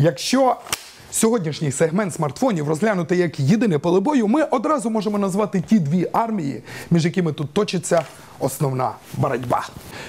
Якщо сьогоднішній сегмент смартфонів розглянути як єдине поле бою, ми одразу можемо назвати ті дві армії, між якими тут точиться основна боротьба.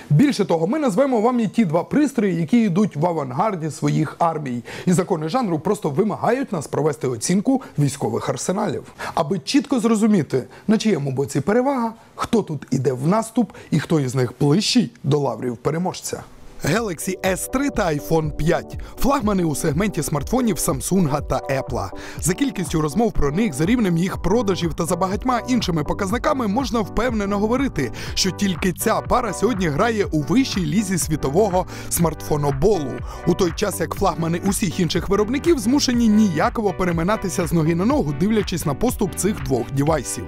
Більше того, ми назвемо вам і ті два пристрої, які йдуть в авангарді своїх армій. І закони жанру просто вимагають нас провести оцінку військових арсеналів, аби чітко зрозуміти, на чиєму боці перевага, хто тут іде в наступ і хто із них ближчий до лаврів переможця. Galaxy S3 та iPhone 5 флагмани у сегменті смартфонів Samsung та Apple. За кількістю розмов про них, за рівнем їх продажів та за багатьма іншими показниками можна впевнено говорити, що тільки ця пара сьогодні грає у вищій лізі світового смартфоноболу, у той час як флагмани усіх інших виробників змушені ніяково переминатися з ноги на ногу, дивлячись на поступ цих двох дівайсів.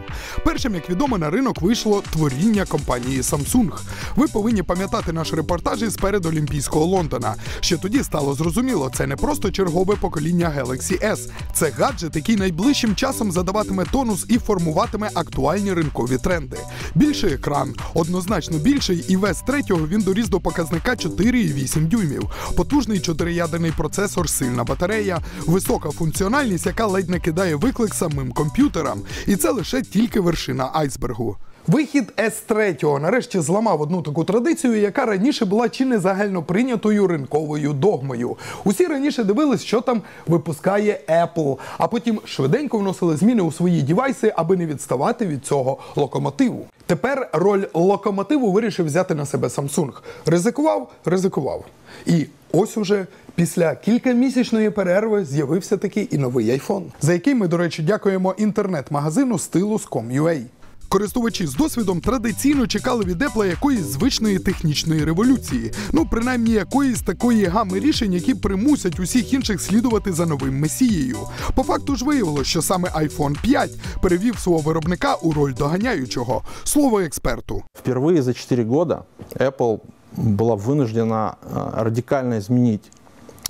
Першим, як відомо, на ринок вийшло творіння компанії Samsung. Ви повинні пам'ятати наш репортаж із перед Олімпійського Лондона. Ще тоді стало зрозуміло, це не просто чергове покоління Galaxy S. Це гаджет, який найближчим часом задаватиме тонус і формуватиме актуальні ринкові тренди. Більший екран, однозначно більший, і вес третього він доріс до показника 4,8 дюймів. Потужний чотириядерний процесор, сильна батарея, висока функціональність, яка ледь не кидає виклик самим комп'ютерам. І це лише тільки вершина айсбергу. Вихід S3 нарешті зламав одну таку традицію, яка раніше була чи не загально прийнятою ринковою догмою. Усі раніше дивились, що там випускає Apple, а потім швиденько вносили зміни у свої дівайси, аби не відставати від цього локомотиву. Тепер роль локомотиву вирішив взяти на себе Samsung. Ризикував, ризикував. І ось уже після кількамісячної перерви з'явився такий і новий iPhone, за який ми, до речі, дякуємо інтернет-магазину Stylus.com.ua. Користувачі з досвідом традиційно чекали від Apple якоїсь звичної технічної революції, ну принаймні якоїсь такої гами рішень, які примусять усіх інших слідувати за новим месією. По факту ж виявилось, що саме iPhone 5 перевів свого виробника у роль доганяючого. Слово експерту. Впервые за 4 года Apple была вынуждена э, радикально изменить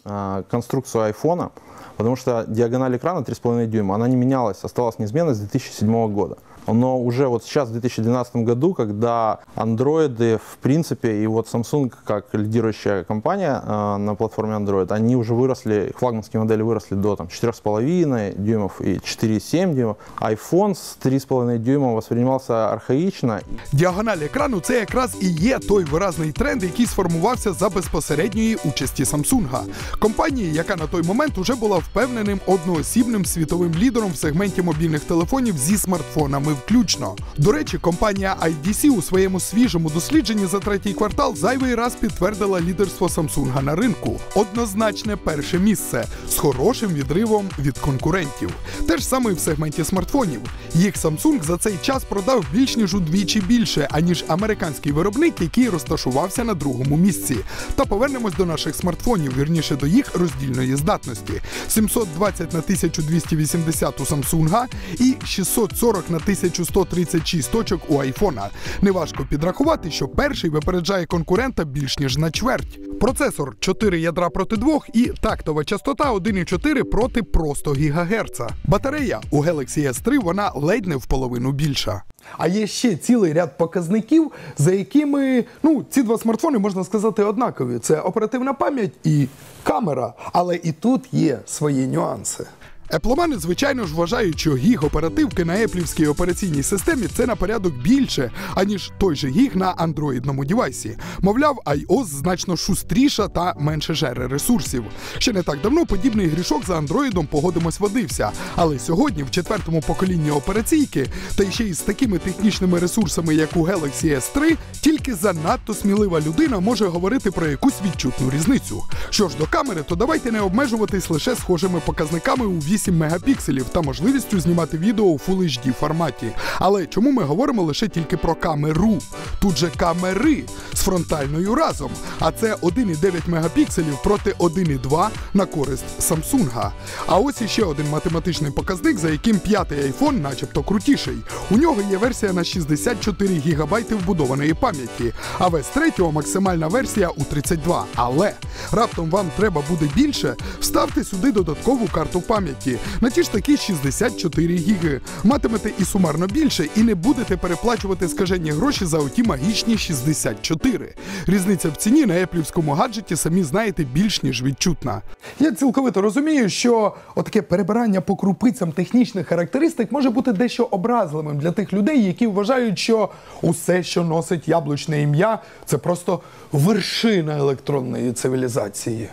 э, конструкцию айфона, потому что диагональ экрана 3,5 дюйма, она не менялась, осталась неизменной с 2007 года. Но уже вот сейчас, в 2012 году, когда андроиды, в принципе, и вот Samsung, как лидирующая компания э, на платформе Android, они уже выросли, флагманские модели выросли до там, 4,5 дюймов и 4,7 дюймов. iPhone с 3,5 дюйма воспринимался архаично. Діагональ екрану це якраз і є той виразний тренд, який сформувався за безпосередньої участі Samsung. Компанії, яка на той момент уже була впевненим одноосібним світовим лідером в сегменті мобільних телефонів зі смартфонами включно. До речі, компанія IDC у своєму свіжому дослідженні за третій квартал зайвий раз підтвердила лідерство Samsung на ринку. Однозначне перше місце з хорошим відривом від конкурентів. Те ж саме і в сегменті смартфонів. Їх Samsung за цей час продав більш ніж удвічі більше, аніж американський виробник, який розташувався на другому місці. Та повернемось до наших смартфонів, вірніше до їх роздільної здатності: 720 на 1280 у Samsung і 640 на 1136 точок у айфона. Неважко підрахувати, що перший випереджає конкурента більш ніж на чверть. Процесор 4 ядра проти 2 і тактова частота 1,4 проти просто гігагерца. Батарея у Galaxy S3 вона ледь не в половину більша. А є ще цілий ряд показників, за якими ну ці два смартфони можна сказати однакові: це оперативна пам'ять і камера. Але і тут є свої нюанси. Епломани, звичайно ж, вважають, що гіг оперативки на еплівській операційній системі це на порядок більше, аніж той же гіг на андроїдному дівайсі. Мовляв, iOS значно шустріша та менше жере ресурсів. Ще не так давно подібний грішок за андроїдом погодимось водився. Але сьогодні, в четвертому поколінні операційки, та ще й з такими технічними ресурсами, як у Galaxy S3, тільки занадто смілива людина може говорити про якусь відчутну різницю. Що ж до камери, то давайте не обмежуватись лише схожими показниками у 8 мегапікселів та можливістю знімати відео у Full HD форматі. Але чому ми говоримо лише тільки про камеру? Тут же камери з фронтальною разом. А це 1,9 мегапікселів проти 1,2 на користь Samsung. А ось іще один математичний показник, за яким п'ятий iPhone начебто крутіший. У нього є версія на 64 ГБ вбудованої пам'яті, а в S3 максимальна версія у 32. Але раптом вам треба буде більше, вставте сюди додаткову карту пам'яті. Пам'яті на ті ж такі 64 гіги. Матимете і сумарно більше, і не будете переплачувати скажені гроші за оті магічні 64. Різниця в ціні на еплівському гаджеті, самі знаєте, більш ніж відчутна. Я цілковито розумію, що отаке перебирання по крупицям технічних характеристик може бути дещо образливим для тих людей, які вважають, що усе, що носить яблучне ім'я, це просто вершина електронної цивілізації.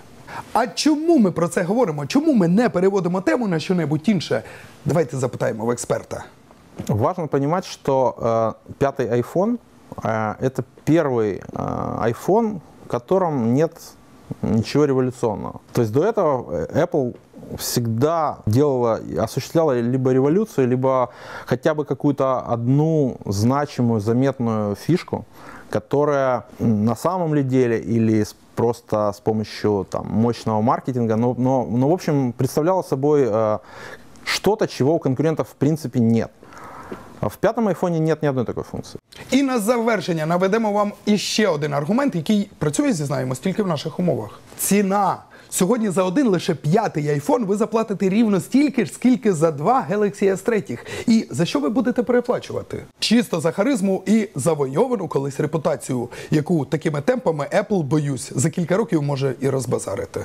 А чому ми про це говоримо? Чому ми не переводимо тему на що-небудь інше? Давайте запитаємо в експерта. Важно понимать, что э, пятый iPhone э, это первый э, iPhone, в котором нет ничего революционного. То есть до этого э, Apple всегда делала, осуществляла либо революцию, либо хотя бы какую-то одну значимую, заметную фишку, которая на самом ли деле или просто с помощью там, мощного маркетинга, но, но, но в общем представляла собой э, что-то, чего у конкурентов в принципе нет. А В пятом айфоне нет ни одной такой функции. І на завершення наведемо вам іще один аргумент, який працює, зізнаємось, тільки в наших умовах. Ціна. Сьогодні за один лише п'ятий айфон ви заплатите рівно стільки ж, скільки за два Galaxy S3. І за що ви будете переплачувати? Чисто за харизму і завойовану колись репутацію, яку такими темпами Apple, боюсь, за кілька років може і розбазарити.